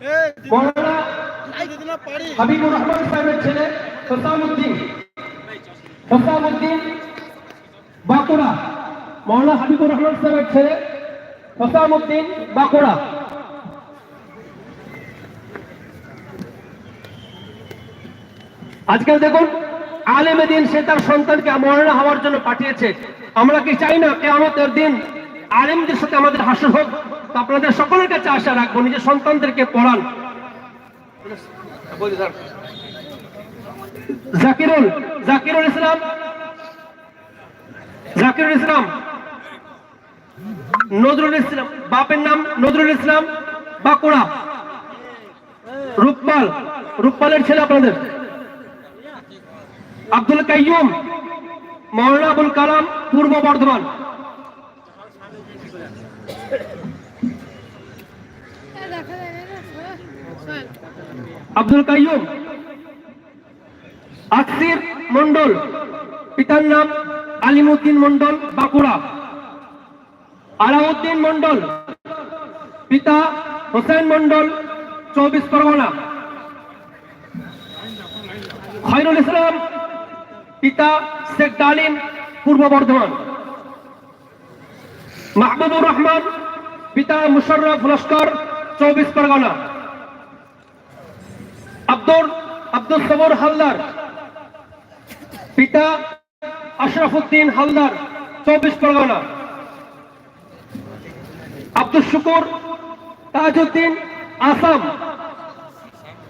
মৌলানা হাবিবুর রহমান সাহেবের ছেলে হোসামুদ্দিন হোসামুদ্দিন বাঁকুড়া। মৌলানা হাবিবুর রহমান সাহেবের ছেলে হোসামুদ্দিন বাঁকুড়া। আজকাল দেখুন আলেমে দিন সে তার সন্তানকে মরণা হওয়ার জন্য পাঠিয়েছে। আমরা কি চাই না কেমতের দিন আলেমদের সাথে আমাদের হাসর হোক? আপনাদের সকলের কাছে আশা রাখব, নিজের সন্তানদেরকে পড়ান। জাকিরুল জাকিরুল ইসলাম। জাকিরুল ইসলাম। নজরুল ইসলাম, বাপের নাম নজরুল ইসলাম। বাঁকুড়া। রূপপাল, রূপপালের ছেলে আপনাদের। আব্দুল কাইয়ুম, মৌলানা আবুল কালাম, পূর্ব বর্ধমান। আব্দুল কাইয়ুম, আকসির মন্ডল পিতার নাম আলিমুদ্দিন মন্ডল বাঁকুড়া। আলাউদ্দিন মন্ডল পিতা হোসেন মন্ডল চৌবিশ পরগনা। খয়রুল ইসলাম, পিতা শেখ ডালিম, পূর্ব বর্ধমান। মাহবুবুর রহমান, পিতা মুশাররফ লস্কর চৌবিশ পরগনা। আব্দুল আব্দুল সবর হালদার। পিতা আশরাফুদ্দিন হালদার, চব্বিশ পরগনা। আব্দুল শুকুর, তাজউদ্দিন আসাম।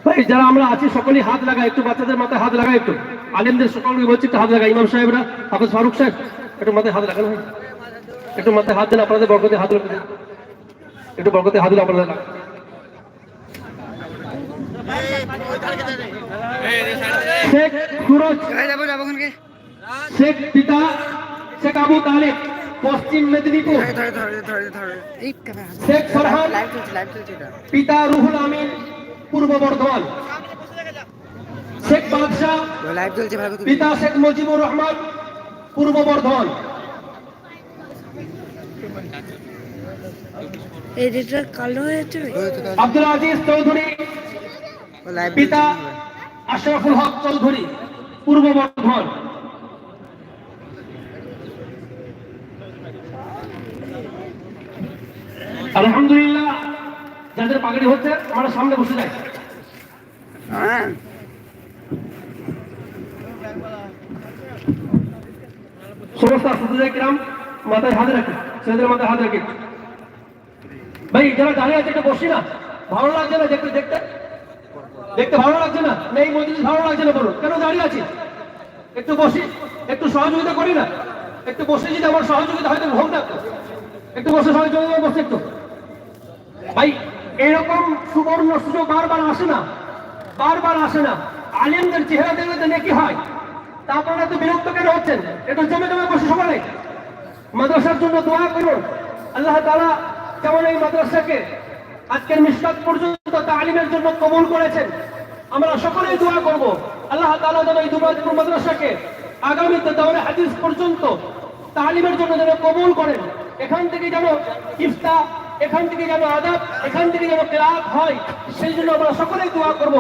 ভাই, যারা আমরা আছি, সকলেই হাত লাগাই একটু, বাচ্চাদের মাথায় হাত লাগাই একটু। আলিমদের সকলকে বলছি, একটু হাত লাগাই। ইমাম সাহেবরা হাফেজ ফারুক সাহেব, একটু মাথায় হাত লাগানো একটু মাথায় হাত দেন, আপনাদের বরকতে হাত লাগান। একটু বরকতে হাত দিলে আপনাদের লাগান শেখ সুরজ যাব যাব ওখানকে শেখ পিতা শেখ আবু তালেব পশ্চিম মেদিনীপুর। শেখ এটা। পিতা রুহুল আমিন পূর্ব বর্ধমান। শেখ বাদশাহ পিতা শেখ মুজিবুর রহমান পূর্ব বর্ধমান। এডিটর কালো হয়েছে? আব্দুল আজিজ চৌধুরী পিতা আশরাফুল হক চৌধুরী, পূর্ব বর্ধমান। আলহামদুলিল্লাহ, যাদের পাগড়ি হচ্ছে, আমরা সামনে বসে যাই। সমস্ত আসুদাই গ্রাম মাথায় হাত রাখে ছেলেদের মাথায় হাত রাখে ভাই, যারা দাঁড়িয়ে আছে, একটু বসি না। ভালো লাগছে না দেখতে দেখতে? দেখতে ভালো লাগছে না? এই মজলিস ভালো লাগছে না বলুন। কেন দাঁড়িয়ে আছি? একটু বসি। একটু সহযোগিতা করি না? একটু বসে যদি আমার সহযোগিতা হয়তো হোক না একটু বসে সহযোগিতা বসে একটু। ভাই, এরকম সুবর্ণ সুযোগ বারবার আসে না। বারবার আসে না। আলিমদের চেহারা দেখলে নাকি হয়। তা আপনারা তো বিরক্ত কেন হচ্ছেন? একটু জমে জমে বসে সকালে মাদ্রাসার জন্য দোয়া করুন। আল্লাহ তাআলা যেমন এই মাদ্রাসাকে আজকের মিসকাত পর্যন্ত তালিমের জন্য কবুল করেছেন আমরা সকলেই দোয়া করব। আল্লাহ তাআলা যেন এই দুবাদপুর মাদ্রাসাকে আগামীতে দাওরে হাদিস পর্যন্ত তালিমের জন্য যেন কবুল করেন। এখান থেকে যেন ইফতা এখান থেকে যেন আদাব এখান থেকে যেন কেরাত হয় সেই জন্য আমরা সকলেই দোয়া করব।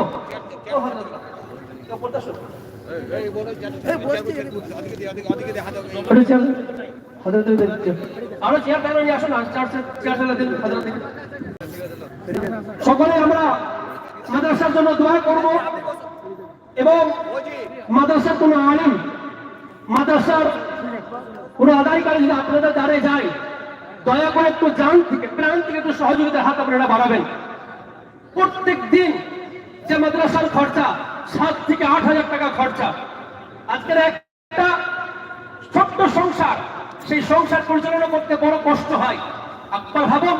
আরও চেয়ার আসুন সকলে আমরা মাদ্রাসার জন্য দোয়া করব। এবং মাদ্রাসার কোন আলিম মাদ্রাসার কোন আদায়কারী যদি আপনাদের দ্বারে যায়, দয়া করে একটু জান থেকে, প্রাণ থেকে একটু সহযোগিতার হাত আপনারা বাড়াবেন। প্রত্যেক দিন যে মাদ্রাসার খরচা, সাত থেকে আট হাজার টাকা খরচা। আজকের একটা ছোট্ট সংসার, সেই সংসার পরিচালনা করতে বড় কষ্ট হয়। আপনার ভাবুন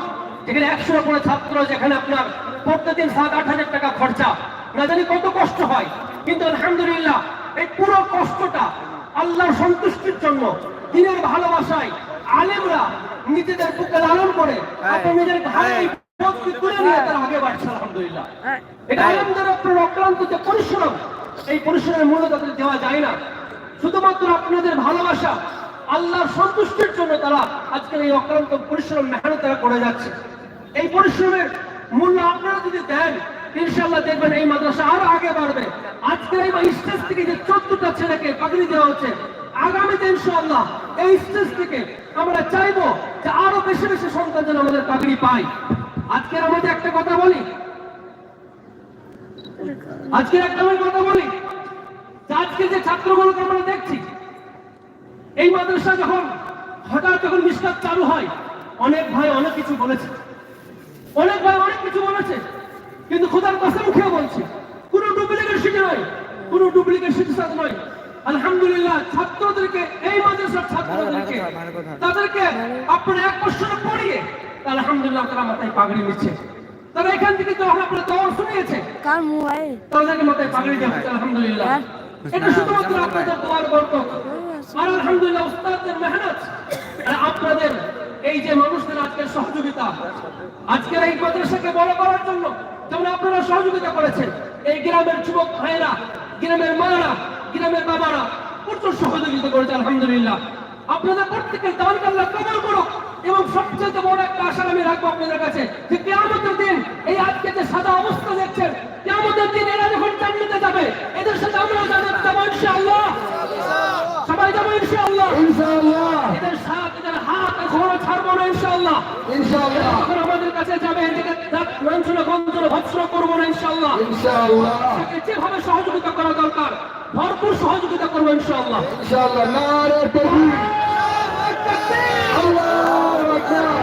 যেখানে একশো করে ছাত্র যেখানে আপনার প্রত্যেকদিন সাত আট হাজার টাকা খরচা। না জানি কত কষ্ট হয় কিন্তু আলহামদুলিল্লাহ এই পুরো কষ্টটা আল্লাহর সন্তুষ্টির জন্য দিনের ভালোবাসায় আলেমরা নিজেদের বুকে লালন করে আপনার নিজের ঘাড়ে তুলে নিয়ে তারা আগে বাড়ছে আলহামদুলিল্লাহ। এটা আলেমদের আপনার অক্লান্ত যে পরিশ্রম এই পরিশ্রমের মূল্য তাদের দেওয়া যায় না। শুধুমাত্র আপনাদের ভালোবাসা আল্লাহর সন্তুষ্টির জন্য তারা আজকের এই অক্লান্ত পরিশ্রম মেহনত তারা করে যাচ্ছে। এই পরিশ্রমের মূল্য আপনারা যদি দেন ইনশাল্লাহ দেখবেন এই মাদ্রাসা আরও আগে বাড়বে। আজকের এই স্টেজ থেকে যে চোদ্দটা ছেলেকে পাগড়ি দেওয়া হচ্ছে, আগামীতে ইনশাল্লাহ এই স্টেজ থেকে আমরা চাইব যে আরও বেশি বেশি সন্তান যেন আমাদের পাগড়ি পাই আজকের আমাদের একটা কথা বলি। আজকে একটা আমি কথা বলি। আজকে যে ছাত্রগুলোকে আমরা দেখছি, এই মাদ্রাসা যখন হঠাৎ যখন মিসকাত চালু হয়, অনেক ভাই অনেক কিছু বলেছে। অনেক ভাই অনেক কিছু বলেছে কিন্তু খোদার কসম খেয়ে বলছি কোনো ডুপ্লিকেট সিটি নয় কোনো ডুপ্লিকেট সিটি সাথে নয়। আলহামদুলিল্লাহ ছাত্রদেরকে এই মাদ্রাসার ছাত্রদেরকে। তাদেরকে আপনারা এক বছর পড়িয়ে আলহামদুলিল্লাহ তারা মাথায় পাগড়ি নিচ্ছে তারা এখান থেকে যখন আপনারা দৌড় শুনিয়েছে। কার মোবাইল? তাদেরকে মাথায় পাগড়ি দেওয়া আলহামদুলিল্লাহ। হ্যাঁ। এটা শুধুমাত্র আপনাদের দোয়ার বরকত। আর আলহামদুলিল্লাহ উস্তাদদের মেহনত। আর আপনাদের এই যে মানুষদের আজকের সহযোগিতা, আজকের এই মাদ্রাসাকে বড় করার জন্য যেমন আপনারা সহযোগিতা করেছেন, এই গ্রামের যুবক ভাইয়েরা, গ্রামের মায়েরা, গ্রামের বাবারা প্রচুর সহযোগিতা করেছে আলহামদুলিল্লাহ। আপনাদের প্রত্যেকের দানকে আল্লাহ কবল করুক এবং সবচেয়ে বড় একটা আশা আমি রাখব আপনাদের কাছে যে কেয়ামতের দিন এই আজকে যে সাদা অবস্থা দেখছেন, কেয়ামতের দিন এরা যখন জান্নাতে যাবে, এদের সাথে আমরাও জান্নাতে যাব ইনশাআল্লাহ সবাই যাব ইনশাআল্লাহ ইনশাআল্লাহ এদের সাথ এদের হাত এখনও ছাড়বো না ইনশাআল্লাহ। ইনশাআল্লাহ। যখন আমাদের কাছে যাবে এদিকে লাঞ্ছনা গঞ্জনা ভৎসনা করব না ইনশাআল্লাহ। ইনশাআল্লাহ। তাকে যেভাবে সহযোগিতা করা দরকার ভরপুর সহযোগিতা করব ইনশাআল্লাহ। ইনশাআল্লাহ নারে তাকবীর আল্লাহু আকবার।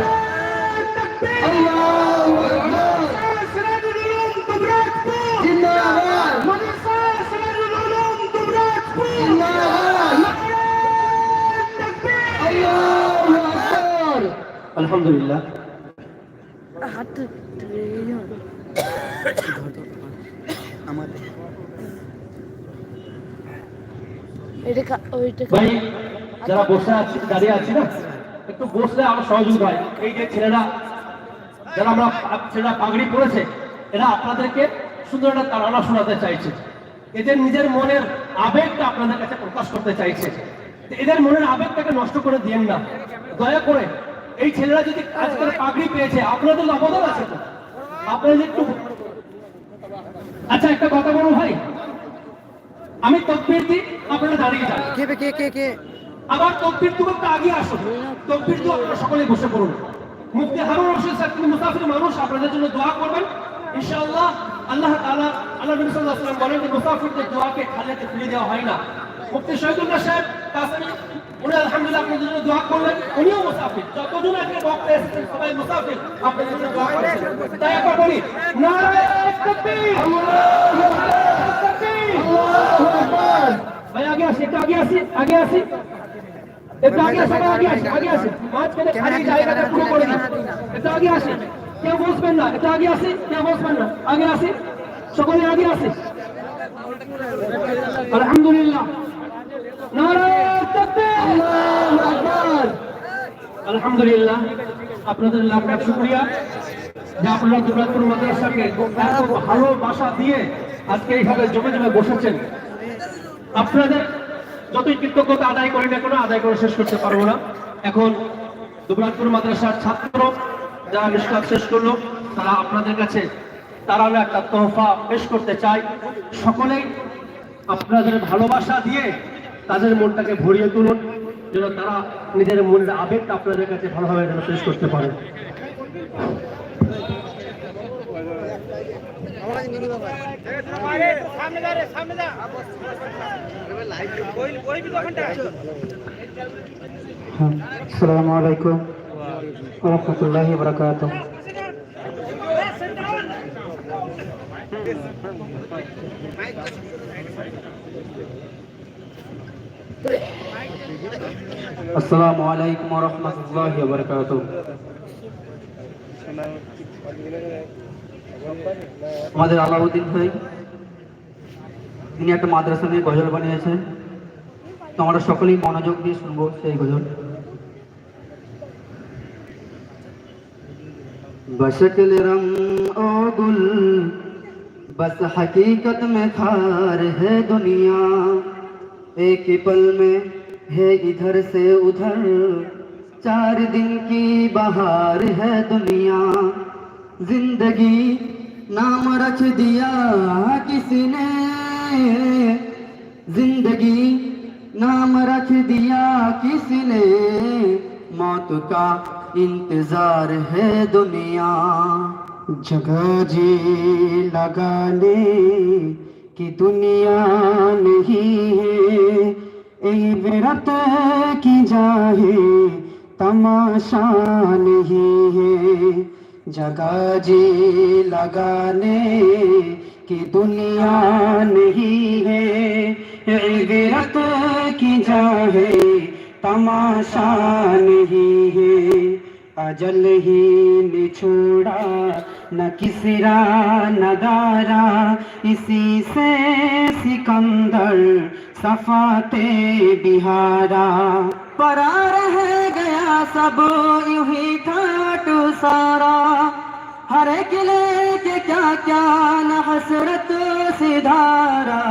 আল্লাহু আকবার। আলহামদুলিল্লাহ। ভাই যারা বসে আছে দাঁড়িয়ে আছি না একটু বসলে আরও সহযোগিতা হয়। এই যে ছেলেরা যারা আমরা ছেলেরা পাগড়ি পরেছে এরা আপনাদেরকে সুন্দর একটা তারানা শোনাতে চাইছে। এদের নিজের মনের আবেগটা আপনাদের কাছে প্রকাশ করতে চাইছে। এদের মনের আবেগটাকে নষ্ট করে দিয়েন না। দয়া করে এই ছেলেরা যদি আজকাল পাগড়ি পেয়েছে আপনাদের অবদান আছে তো। আপনারা একটু আচ্ছা একটা কথা বলুন ভাই। আমি তকবির দিই আপনারা দাঁড়িয়ে যান। কে কে কে কে? আবার তকবির তুমি একটু আগে আসুন। তকবির তো আপনারা সকলে বসে পড়ুন। মুফতি হারুন রশিদ সাহেব তিনি মুসাফির মানুষ আপনাদের জন্য দোয়া করবেন। ইনশাআল্লাহ আল্লাহ তাআলা আল্লাহ নবী সাল্লাল্লাহু আলাইহি ওয়াসাল্লাম বলেন যে মুসাফিরদের দোয়াকে খালিতে ফিরে দেওয়া হয় না। মুফতি শহীদুল্লাহ সাহেব কাসেমি উনি আলহামদুলিল্লাহ আপনাদের জন্য দোয়া করলেন উনিও মুসাফির। যতজন আজকে বক্তা এসেছেন সবাই মুসাফির। আপনাদের জন্য দোয়া করেছেন তাই একবার বলি নারায়ে তাকবীর আল্লাহু আকবার ভাই আগে আসি একটু আগে আসি আগে আসি। একটু আগে সবাই আগে আসি আগে আসি। মাঝখানে খালি জায়গাটা পুরো করে দিন। একটু আগে আসি। কেউ বসবেন না। একটু আগে আসি কেউ বসবেন না। আগে আসি। সকলে আগে আসি। আলহামদুলিল্লাহ। নারায়ণ তাকবীর আল্লাহু আকবার আলহামদুলিল্লাহ, আপনাদের লাখ লাখ শুক্রিয়া। যে আপনারা দুর্গাপুর মাদ্রাসাকে এত ভালোবাসা দিয়ে আজকে এইভাবে জমে জমে বসেছেন, আপনাদের যতই কৃতজ্ঞতা আদায় করি না কোনো, আদায় করে শেষ করতে পারব না। এখন দুবরাজপুর মাদ্রাসার ছাত্র যারা নিষ্কাত শেষ করল, তারা আপনাদের কাছে তারা একটা তোহফা পেশ করতে চাই। সকলেই আপনাদের ভালোবাসা দিয়ে তাদের মনটাকে ভরিয়ে তুলুন। যেন তারা নিজের মনের আবেগটা আপনাদের কাছে ভালোভাবে যেন পেশ করতে পারে Yeah. আসসালামু আলাইকুম রহমতুল্লাহ বরকাত আমাদের আলাউদ্দিন ভাই, তিনি একটা মাদ্রাসা নিয়ে গজল বানিয়েছেন। তো সকলেই মনোযোগ দিয়ে শুনব সেই গজল। بشکل رنگ او گل بس حقیقت میں خار ہے دنیا ایک پل میں है इधर से उधर। चार दिन की बहार है दुनिया। ज़िंदगी नाम रख दिया किसी ने ज़िंदगी नाम रख दिया किसी ने मौत का इंतज़ार है दुनिया। जगह जी लगाने की दुनिया नहीं है। इबरत की जाए तमाशा नहीं है जगह जी लगाने की दुनिया नहीं है इबरत की जाए तमाशा नहीं है अजल ही ने छोड़ा न किसरा न दारा इसी से सिकंदर सफाते बिहारा। परा रह गया सब, यूँ ही ठाट सारा। हर किले के क्या क्या न हसरत सिधारा।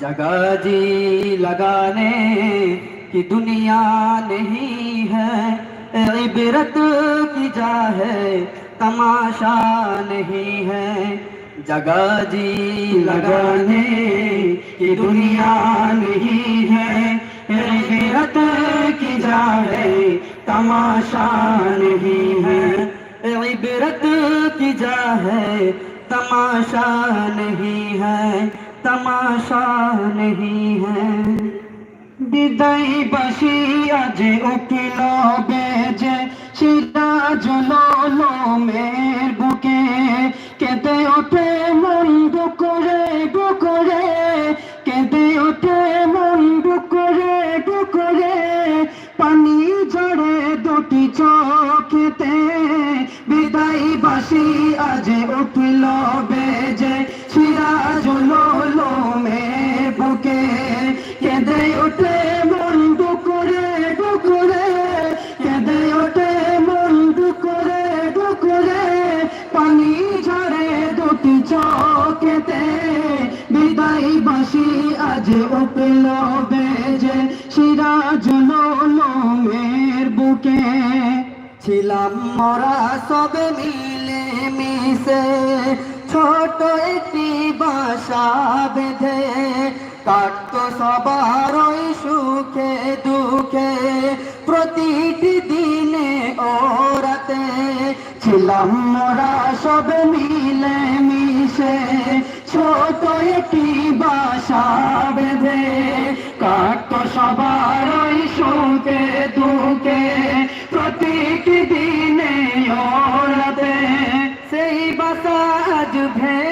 जगह जी लगाने की दुनिया नहीं है, इबरत की जा है, तमाशा नहीं है। जगह जी लगाने की दुनिया नहीं है इबरत की जा है तमाशा नहीं है इबरत की जा है तमाशा नहीं है तमाशा नहीं है বিদায় বাসি আজ উঠিল বেজে সিরাজ লোমের বুকে কেঁদে ওঠে মন্দ ডুকরে ছিলাম মোরা সব মিলে মিশে ছোট একটি বাসা বেঁধে। কাটতো সবার ওই শোকে দুঃখে, প্রতিটি দিনে ওরাতে সেই বাসা আজ ভেঙে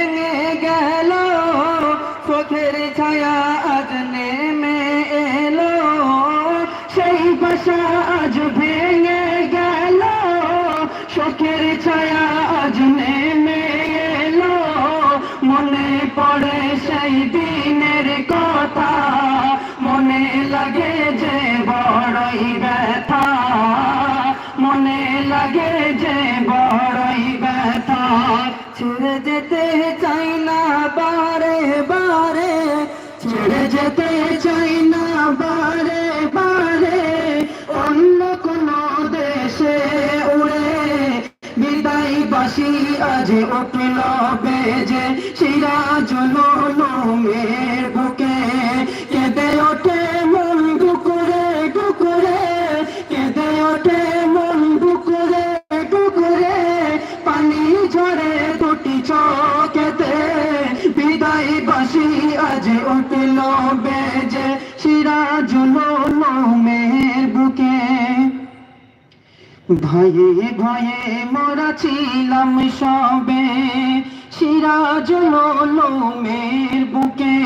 যেতে চাই না বারে বারে, অন্য কোনো দেশে উড়ে। বিদায় বাসি আজ উঠল বেজে, সিরাজ লোমের বুকে। ভয়ে ভয়ে মোরা ছিলাম সবে। সিরাজ লোমের বুকে।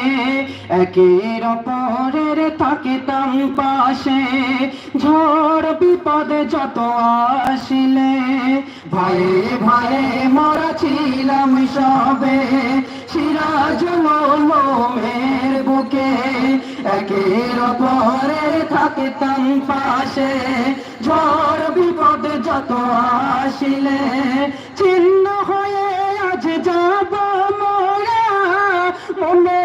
একের অপরের থাকিতাম পাশে। ঝড় বিপদ যত আসিলে, ভয়ে ভয়ে মোরা ছিলাম সবে। সিরাজ লোমের বুকে। একের অপরের থাকিতাম পাশে। ঝড় বিপদ যত আসিলে চিহ্ন হয়ে আজ যাব মোরা। মনে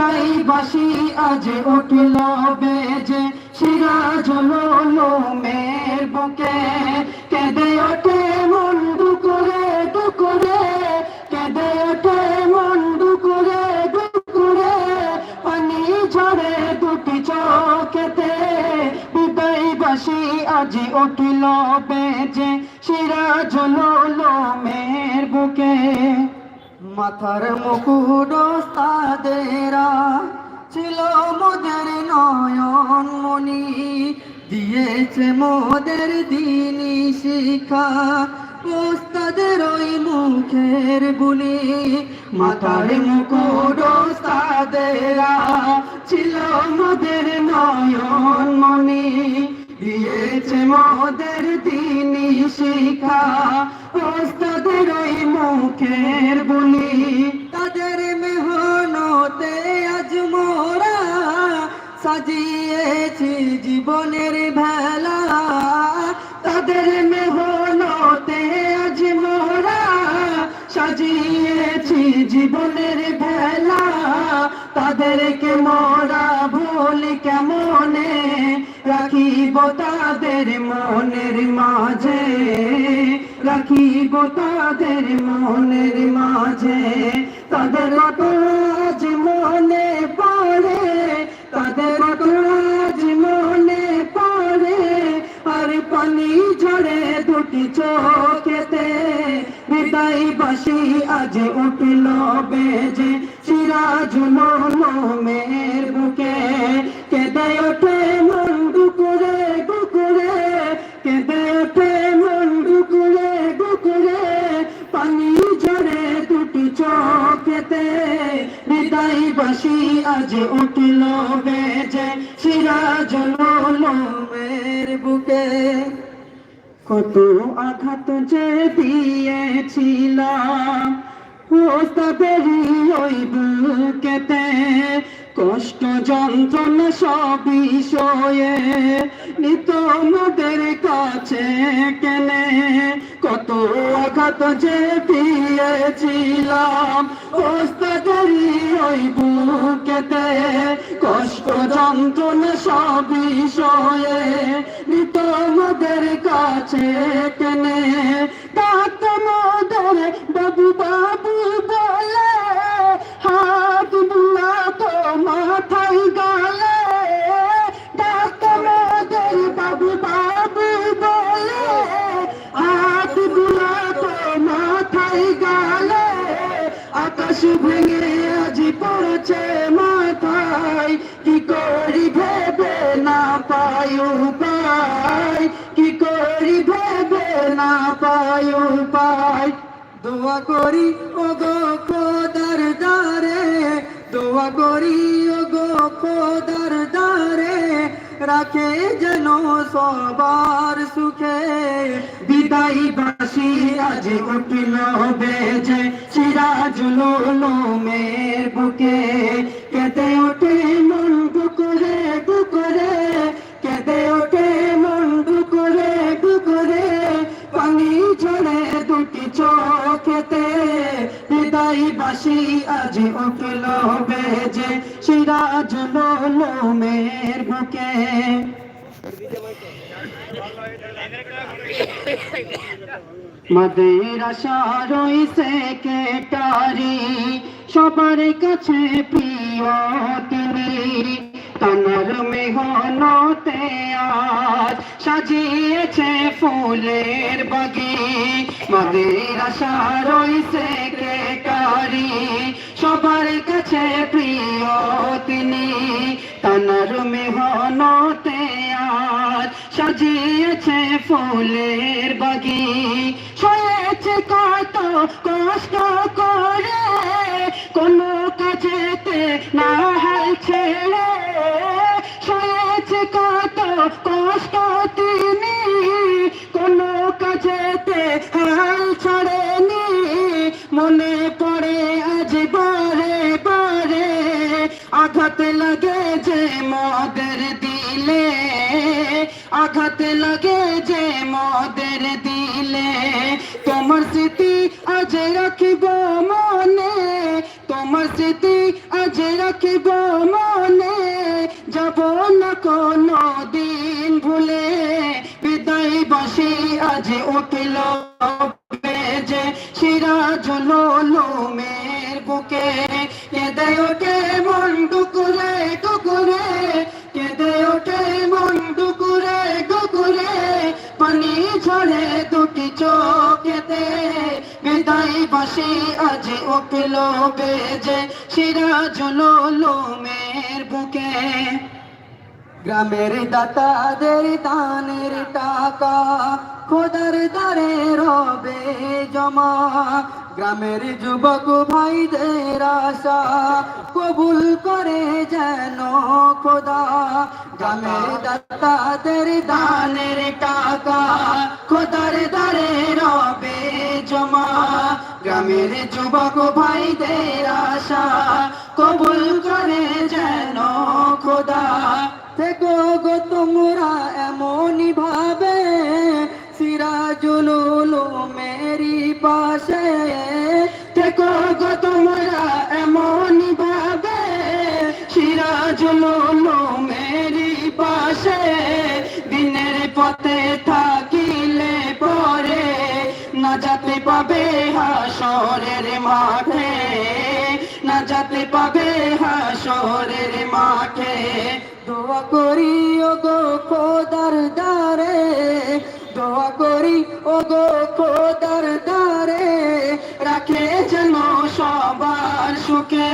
বিদায় বাসি আজ উঠল বেজে সিরাজ মের বুকে। কেঁদে ওঠে মন ডুকুরে ডুকুরে কেঁদে ওঠে মন ডুকুরে ডুকুরে পানি ঝরে দুটি চোখেতে। বিদায় বাসি আজ উঠল বেজে সিরাজ মের বুকে। মাথার মুকুট তাদেরা ছিল মোদের নয়ন মনি দিয়েছে মোদের দিনী শিখা ওস্তাদের ওই মুখের বুলি। মাথার মুকুট তাদেরা ছিল মোদের নয়ন মনি দিয়েছে মোদের দিনী শিক্ষা ওস্তাদের ওই মুখের বলি তাদের মেহনতে আজ মোরা সাজিয়েছি জীবনের ভেলা। তাদের মেহনতে আজ মোরা সাজিয়েছি জীবনের ভেলা। তাদেরকে মোরা ভুল কেমনে রাখিব তাদের মনের মাঝে, রাখিব তাদের মনের মাঝে। তাদের কাজ মনে পড়ে, তাদের কাজ মনে পড়ে। আর পানি ঝরে দুটি চোখেতে, বিদায় বাসি আজ উঠল বেজে। সিরাজ মের বুকে বাসি আজ উঠল বেজে, সিরাজ মের বুকে। কত আঘাত যে দিয়েছিলাম ওস্তাদেরই ওই বুকেতে। কষ্ট, যন্ত্রণা সব বিষয়ে নিত মোদের কাছে কেনে। কত আঘাত যে দিয়েছিলাম যন্ত্রণা সব বিষয়ে নিত মোদের কাছে কেনে। ডাক মোদের বাবু বাবু বলে, হাত বুলা তো মাথায় গালে। ডাক মোদের বাবু বাবু বলে, হাত বুলা তো মাথায় গালে। আকাশ ভেঙে আজ পড়ছে মাথায় না পাই উপায় দোয়া করি ও গো খোদার দারে দোয়া করি ও গো খোদার দারে রাখে যেন সবার সুখে। বিদায় বাসি আজ উঠল বেজে, সিরাজুল মের বুকে। কেঁদে ওঠে মন ডুকুরে ডুকুরে কেঁদে ওঠে চোখেতে বিদায় বাসি আজ উঠল বেজে সিরাজুল মের বুকে। মাদেরাশা রইছে কেটারি, সবার কাছে প্রিয় তিনি। তানার মেহনতে আজ সাজিয়েছে ফুলের বাগি মাদেরাশা রইছে কেটারি সবার কাছে প্রিয় তিনি। তানার মেহনতে আজ সাজিয়েছে ফুলের বাগি সয়েছে কত কষ্ট করে, কোনো কাজেতে না হাল ছেড়ে কষ্ট তিনি কোনো মনে পড়ে বারে বারে আঘাত লাগে যে মদের আঘাত লাগে যে মদের দিলে। তোমার আজ রাখিব মনে। তোমার স্মৃতি আজ রাখিব মনে আজ উঠিল বেজে সিরাজ লোমের বুকে কেঁদে ওঠে মন টুকুরে টুকুরে কেঁদে ওঠে মন টুকুরে টুকুরে পানি ঝরে দুটি চোখেতে বিদায় বাসি আজ উঠল বেজে সিরাজ লোমের বুকে। গ্রামের দাতাদের দানের টাকা খোদার দারে রবে জমা। গ্রামের যুবক ভাইদের আশা কবুল করে যেন খোদা। গ্রামের দাতাদের দানের টাকা খোদার দারে রবে জমা। গ্রামের যুবক ভাইদের আশা কবুল করে যেন খোদা। থেকো গো তোমরা এমনই ভাবে সিরাজুল মেরি পাশে থেকো গো তোমরা এমনই ভাবে। শিরা সিরাজুল মেরি পাশে দিনের পথে থাকিলে পরে না যেতে পাবে হাসরের মাঠে। না যেতে পাবে হাসরের মাঠে। দোয়া করি ও গো খোদার দারে করি? ও গো খোদার দারে রাখে যেন সবার সুখে।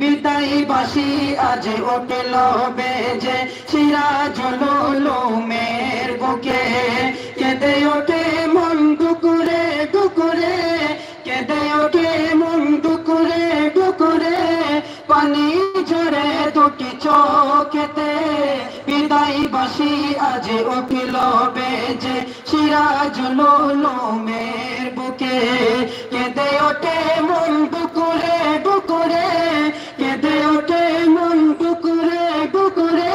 বিদায় বাসি আজ উঠল বেজে সিরাজ লোমের বুকে। কেঁদে ওঠে মন ডুকুরে ডুকুরে কেঁদে ওঠে মন ডুকুরে ডুকুরে পানি দুটি চোখেতে বিদায় বাসি আজ উঠিল বেজে। সিরাজ লোমের বুকে কেঁদে ওঠে মন ডুকুরে ডুকুরে কেঁদে ওঠে মন ডুকুরে ডুকুরে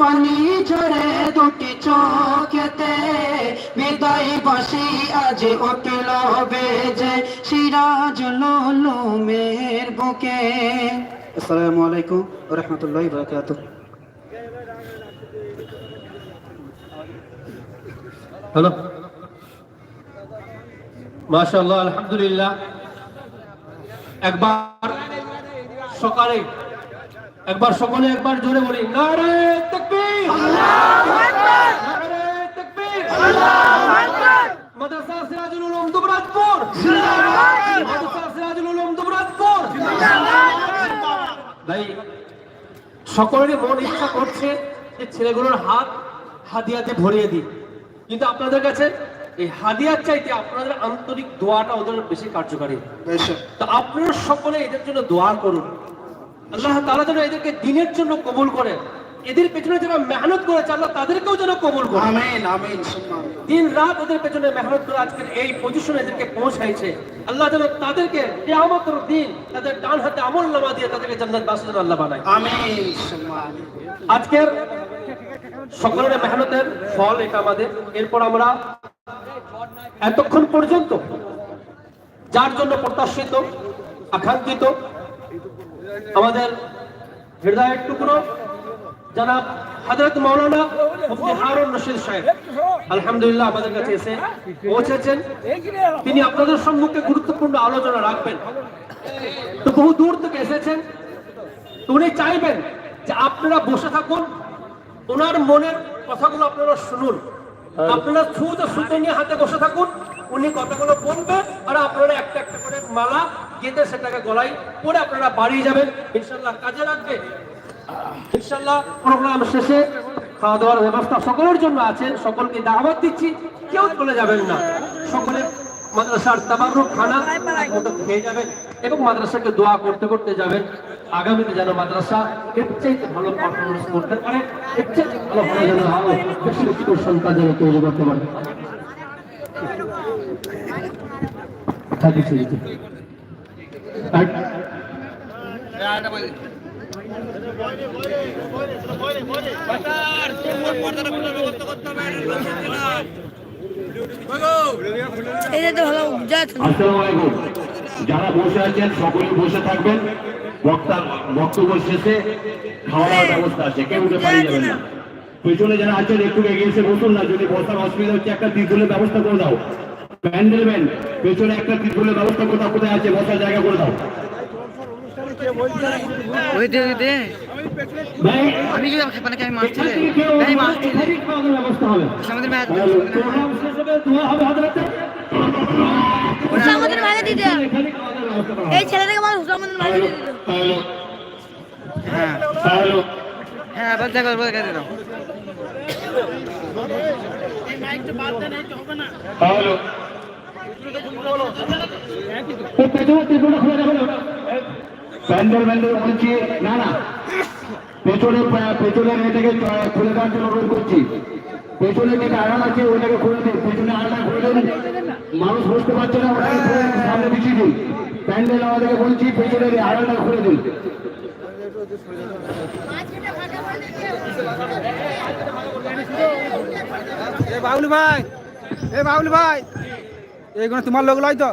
পানি ঝরে দুটি চোখেতে বিদায় বাসি আজ উঠিল বেজে। সিরাজ লোমের বুকে আসসালামু আলাইকুম রহমতুল্লাহ বারকাতুহ। হ্যালো। মাশাআল্লাহ আলহামদুলিল্লাহ। একবার সকালে একবার সকলে একবার জোরে বলি নারে তাকবীর নারে তাকবীর মাদ্রাসা সিরাজুল উলুম দুবরাজপুর। মাদ্রাসা সিরাজুল উলুম দুবরাজপুর। ভাই সকলেরই মন ইচ্ছা করছে যে ছেলেগুলোর হাত হাদিয়াতে ভরিয়ে দিই কিন্তু আপনাদের কাছে এই হাদিয়ার চাইতে আপনাদের আন্তরিক দোয়াটা ওদের বেশি কার্যকারী। তো আপনারা সকলে এদের জন্য দোয়া করুন। আল্লাহ তাআলা যেন এদেরকে দিনের জন্য কবুল করে এদের পেছনে যারা মেহনত করেছে আল্লাহ তাদেরকেও যেন কবুল করে। আমিন আমিন দিন রাত ওদের পেছনে মেহনত করে আজকের এই পজিশনে এদেরকে পৌঁছাইছে। আল্লাহ যেন তাদেরকে কিয়ামতের দিন তাদের ডান হাতে আমল নামা দিয়ে তাদেরকে জান্নাত বাসী যেন আল্লাহ বানায়। আমিন। আজকের সকলের মেহনতের ফল এটা আমাদের। এরপর আমরা এতক্ষণ পর্যন্ত যার জন্য প্রত্যাশিত আকাঙ্ক্ষিত আমাদের হৃদয়ের টুকরো জানাব হযরত মাওলানা মুফতি হারুন রশিদ সাহেব আলহামদুলিল্লাহ আমাদের কাছে এসে পৌঁছেছেন। তিনি আপনাদের সম্মুখে গুরুত্বপূর্ণ আলোচনা রাখবেন। তো বহু দূর থেকে এসেছেন। উনি চাইবেন যে আপনারা বসে থাকুন ওনার মনের কথাগুলো আপনারা শুনুন। আপনারা ছুঁতে সুতো নিয়ে হাতে বসে থাকুন উনি কথাগুলো বলবে আর আপনারা একটা একটা করে মালা গেঁথে সেটাকে গলায় পরে আপনারা বাড়িয়ে যাবেন। ইনশাল্লাহ কাজে লাগবে। ইনশাল্লাহ প্রোগ্রাম শেষে খাওয়া দাওয়ার ব্যবস্থা সকলের জন্য আছে, সকলকে দাওয়াত দিচ্ছি, কেউ চলে যাবেন না। সকলে মাদ্রাসার তাবারুক খানা এক খেয়ে যাবেন এবং মাদ্রাসাকে দোয়া করতে করতে যাবেন। আগামীতে যেন মাদ্রাসা এর চাইতে ভালো পারফরমেন্স করতে পারে, এর চাইতে ভালো ভালো যেন আরও বেশি সন্তান যেন তৈরি করতে পারে। Thank যারা বসে আছেন সকলে বসে থাকবেন। বক্তা বক্তব্য শেষে খাওয়া ব্যবস্থা আছে, কেউ উঠে যাবেন না। পেছনে যারা আছেন, একটু এগিয়ে এসে বসুন না, যদি বসার অসুবিধা হচ্ছে, একটা ত্রিপুলের ব্যবস্থা করে দাও। প্যান্ডেল পেছনে একটা ত্রিপুলের ব্যবস্থা করে দাও, কোথায় আছে, বসার জায়গা করে দাও। ওই দে ওই দে। আমি কি মানে কি আমি মারছি থেকে কেউ এই মারছি ব্যবস্থা হবে আমাদের ম্যাচ হবে। হবে হুসামাদের মাঝে দিতে হবে। এই ছেলেটাকে বল হুসামাদের মাঝে দিতে হ্যালো হ্যাঁ। হ্যালো হ্যাঁ এবার দেখো এবার দেখে দাও হ্যালো এই পেছনে ত্রিপুরা খোলা যাবে না প্যান্ডেল ম্যান্ডেল বলছি না না। পেছনে পেছনের এটাকে খুলে দেওয়ার জন্য অনুরোধ করছি। পেছনে যে আড়াল আছে ওইটাকে খুলে দিন পেছনে আড়ালটা খুলে দিন। মানুষ বুঝতে পারছে না ওটাকে সামনে পিছিয়ে দিন। প্যান্ডেল আমাদেরকে বলছি পেছনের আড়ালটা খুলে দিন। এ বাবুল ভাই এ বাবুল ভাই। এইগুলো তোমার লোক লয় তো?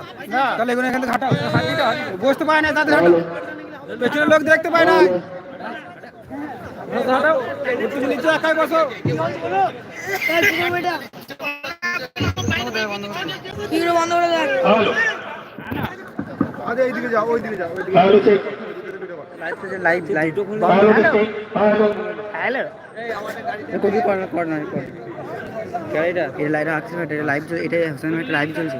তাহলে এগুলো এখান থেকে হাঁটাও। বসতে পায় না তাদের পেছনের লোক দেখতে পায় না। নিচে একাই বসো বন্ধ করে দেখ আরে এইদিকে যাও ওইদিকে যাও ওইদিকে লাইভ হ্যালো কর না কর না কর গাড়িটা এই লাইট আসছে না এটা লাইভ এটা হোসেন লাইভ চলছে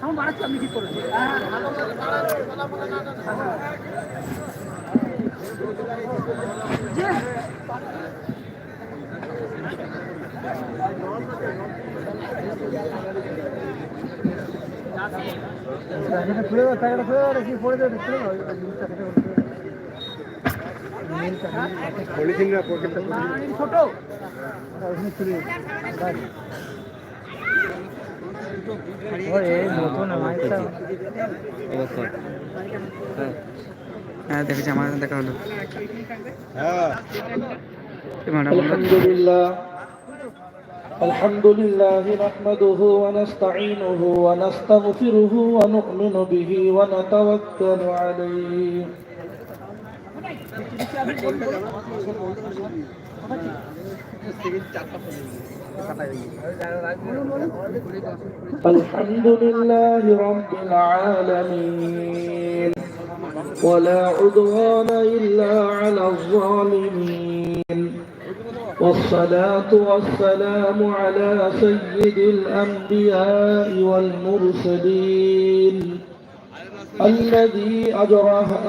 সাউন্ড বাড়াচ্ছি আপনি ঠিক করেন খুলে দাও টাকাটা খুলে দাও পড়ে যাবে খুলে ছোট হ্যাঁ দেখেছি আমার সাথে দেখা হলো الحمد لله الحمد لله نحمده ونستعينه ونستغفره ونؤمن به ونتوكل عليه الحمد لله رب العالمين. ولا عدوان إلا على الظالمين. والصلاة والسلام على سيد الأنبياء والمرسلين. الذي أجره